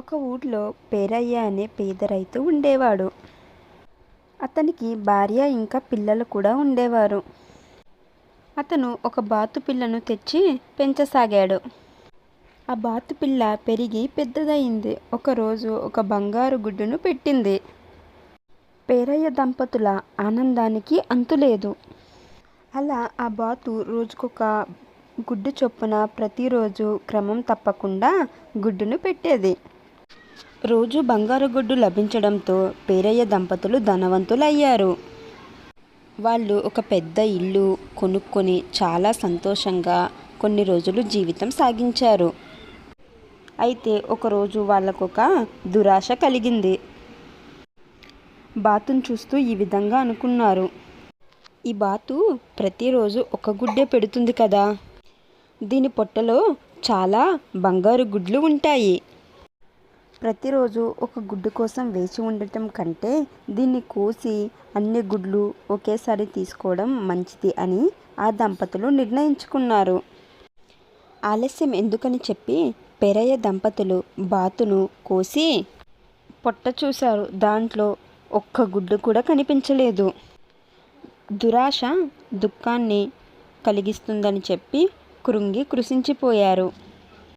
ఒక ఊళ్ళో పేరయ్య అనే పేద రైతు ఉండేవాడు. అతనికి భార్య ఇంకా పిల్లలు కూడా ఉండేవారు. అతను ఒక బాతు పిల్లను తెచ్చి పెంచసాగాడు. ఆ బాతు పిల్ల పెరిగి పెద్దదయింది. ఒకరోజు ఒక బంగారు గుడ్డును పెట్టింది. పేరయ్య దంపతుల ఆనందానికి అంతులేదు అలా ఆ బాతు రోజుకొక గుడ్డు చొప్పున ప్రతిరోజు క్రమం తప్పకుండా గుడ్డును పెట్టేది. రోజు బంగారు గుడ్డు లభించడంతో పేరయ్య దంపతులు ధనవంతులయ్యారు. వాళ్ళు ఒక పెద్ద ఇల్లు కొనుక్కొని చాలా సంతోషంగా కొన్ని రోజులు జీవితం సాగించారు. అయితే ఒకరోజు వాళ్ళకొక దురాశ కలిగింది. బాతును చూస్తూ ఈ విధంగా అనుకున్నారు. ఈ బాతు ప్రతిరోజు ఒక గుడ్డే పెడుతుంది కదా. దీని పొట్టలో చాలా బంగారు గుడ్లు ఉంటాయి. ప్రతిరోజు ఒక గుడ్డు కోసం వేచి ఉండటం కంటే దీన్ని కోసి అన్ని గుడ్లు ఒకేసారి తీసుకోవడం మంచిది అని ఆ దంపతులు నిర్ణయించుకున్నారు. ఆలస్యం ఎందుకని చెప్పి పెరయ్య దంపతులు బాతును కోసి పొట్ట చూశారు. దాంట్లో ఒక్క గుడ్డు కూడా కనిపించలేదు. దురాశ దుఃఖాన్ని కలిగిస్తుందని చెప్పి కృంగి కృషించిపోయారు